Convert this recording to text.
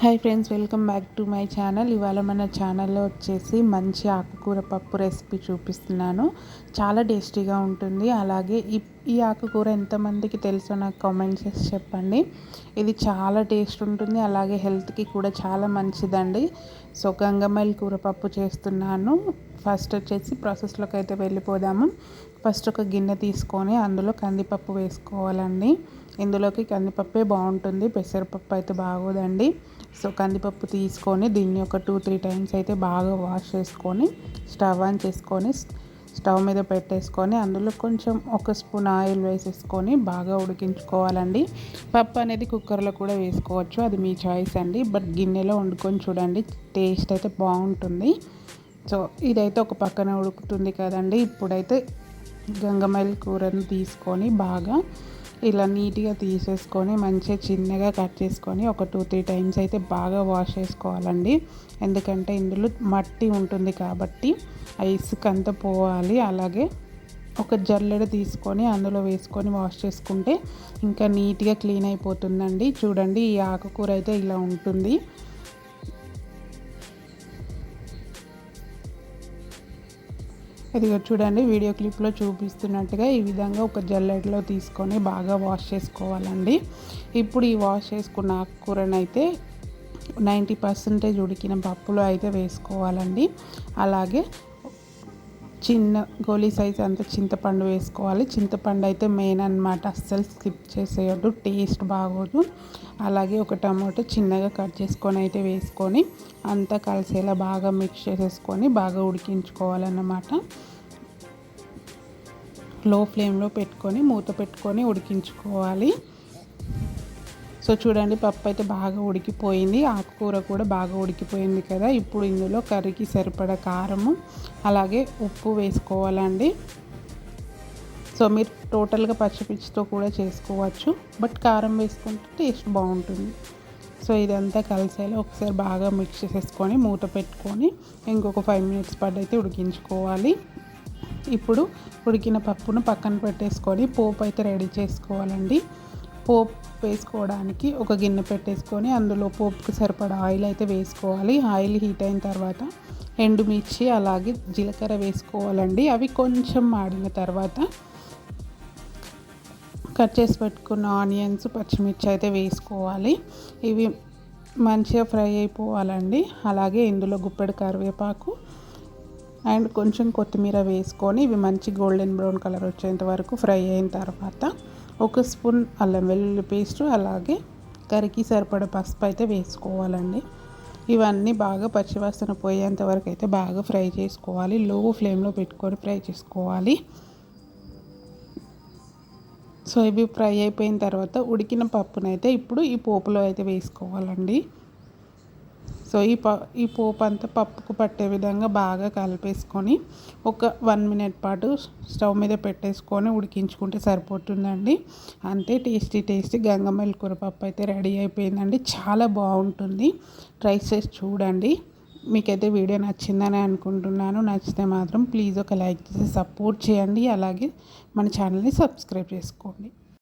Hi friends welcome back to my channel ఇవాళ మన ఛానల్లో వచ్చేసి మంచి ఆకుకూర పప్పు రెసిపీ చూపిస్తున్నాను. చాలా టేస్టీగా ఉంటుంది. అలాగే ఈ ఈ ఆకుకూర ఎంతమందికి తెలుసో నాకు కామెంట్ చేసి చెప్పండి. ఇది చాలా టేస్ట్ ఉంటుంది. అలాగే హెల్త్కి కూడా చాలా మంచిదండి. సో గంగమైల్ కూర పప్పు చేస్తున్నాను. ఫస్ట్ వచ్చేసి ప్రాసెస్లోకి అయితే వెళ్ళిపోదాము. ఫస్ట్ ఒక గిన్నె తీసుకొని అందులో కందిపప్పు వేసుకోవాలండి. ఇందులోకి కందిపప్పే బాగుంటుంది. పెసరపప్పు అయితే బాగోదండి. సో కందిపప్పు తీసుకొని దీన్ని ఒక టూ త్రీ టైమ్స్ అయితే బాగా వాష్ చేసుకొని స్టవ్ ఆన్ చేసుకొని స్టవ్ మీద పెట్టేసుకొని అందులో కొంచెం ఒక స్పూన్ ఆయిల్ వేసేసుకొని బాగా ఉడికించుకోవాలండి. పప్పు అనేది కుక్కర్లో కూడా వేసుకోవచ్చు. అది మీ చాయిస్ అండి. బట్ గిన్నెలో వండుకొని చూడండి. టేస్ట్ అయితే బాగుంటుంది. సో ఇదైతే ఒక పక్కన ఉడుకుతుంది కదండి. ఇప్పుడైతే గంగమైల కూరను తీసుకొని బాగా ఇలా నీట్గా తీసేసుకొని మంచిగా చిన్నగా కట్ చేసుకొని ఒక టూ త్రీ టైమ్స్ అయితే బాగా వాష్ చేసుకోవాలండి. ఎందుకంటే ఇందులో మట్టి ఉంటుంది కాబట్టి ఆ ఇసుక అంతా పోవాలి. అలాగే ఒక జల్లెడ తీసుకొని అందులో వేసుకొని వాష్ చేసుకుంటే ఇంకా నీట్గా క్లీన్ అయిపోతుందండి. చూడండి ఈ ఆకుకూర అయితే ఇలా ఉంటుంది. ఇదిగో చూడండి వీడియో క్లిప్లో చూపిస్తున్నట్టుగా ఈ విధంగా ఒక జల్లెడలో తీసుకొని బాగా వాష్ చేసుకోవాలండి. ఇప్పుడు ఈ వాష్ చేసుకున్న ఆకుకూరనైతే నైంటీ పర్సెంటేజ్ ఉడికిన పప్పులో అయితే వేసుకోవాలండి. అలాగే చిన్న గోళీ సైజ్ అంత చింతపండు వేసుకోవాలి. చింతపండు అయితే మెయిన్ అనమాట అస్సలు స్కిప్ చేసేయద్దు. టేస్ట్ బాగోదు. అలాగే ఒక టమాటో చిన్నగా కట్ చేసుకొని అయితే వేసుకొని అంతా కలిసేలా బాగా మిక్స్ చేసేసుకొని బాగా ఉడికించుకోవాలన్నమాట. లో ఫ్లేమ్లో పెట్టుకొని మూత పెట్టుకొని ఉడికించుకోవాలి. సో చూడండి పప్పు అయితే బాగా ఉడికిపోయింది. ఆకుకూర కూడా బాగా ఉడికిపోయింది కదా. ఇప్పుడు ఇందులో కర్రీకి సరిపడ కారము అలాగే ఉప్పు వేసుకోవాలండి. సో మీరు టోటల్గా పచ్చిపిచ్చితో కూడా చేసుకోవచ్చు. బట్ కారం వేసుకుంటే టేస్ట్ బాగుంటుంది. సో ఇదంతా కలిసేలా ఒకసారి బాగా మిక్స్ చేసేసుకొని మూత పెట్టుకొని ఇంకొక ఫైవ్ మినిట్స్ పాటు అయితే ఉడికించుకోవాలి. ఇప్పుడు ఉడికిన పప్పును పక్కన పెట్టేసుకొని పోపు అయితే రెడీ చేసుకోవాలండి. పోపు వేసుకోవడానికి ఒక గిన్నె పెట్టేసుకొని అందులో పోపుకి సరిపడా ఆయిల్ అయితే వేసుకోవాలి. ఆయిల్ హీట్ అయిన తర్వాత ఎండుమిర్చి అలాగే జీలకర్ర వేసుకోవాలండి. అవి కొంచెం మాడిన తర్వాత కట్ చేసి పెట్టుకున్న ఆనియన్స్ పచ్చిమిర్చి అయితే వేసుకోవాలి. ఇవి మంచిగా ఫ్రై అయిపోవాలండి. అలాగే ఇందులో గుప్పెడు కరివేపాకు అండ్ కొంచెం కొత్తిమీర వేసుకొని ఇవి మంచి గోల్డెన్ బ్రౌన్ కలర్ వచ్చేంత వరకు ఫ్రై అయిన తర్వాత ఒక స్పూన్ అల్లం వెల్లుల్లి పేస్ట్ అలాగే కరికి సరిపడ పసుపు అయితే వేసుకోవాలండి. ఇవన్నీ బాగా పచ్చివాసన పోయేంత వరకు అయితే బాగా ఫ్రై చేసుకోవాలి. లో ఫ్లేమ్లో పెట్టుకొని ఫ్రై చేసుకోవాలి. సో ఇవి ఫ్రై అయిపోయిన తర్వాత ఉడికిన పప్పునైతే ఇప్పుడు ఈ పోపులో అయితే వేసుకోవాలండి. సో ఈ ప ఈ పోపు అంతా పప్పుకు పట్టే విధంగా బాగా కలిపేసుకొని ఒక వన్ మినిట్ పాటు స్టవ్ మీద పెట్టేసుకొని ఉడికించుకుంటే సరిపోతుందండి. అంతే టేస్టీ టేస్టీ గంగమల్లి కూర పప్పు అయితే రెడీ అయిపోయిందండి. చాలా బాగుంటుంది. ట్రై చేసి చూడండి. మీకైతే వీడియో నచ్చిందని అనుకుంటున్నాను. నచ్చితే మాత్రం ప్లీజ్ ఒక లైక్ చేసి సపోర్ట్ చేయండి. అలాగే మన ఛానల్ని సబ్స్క్రైబ్ చేసుకోండి.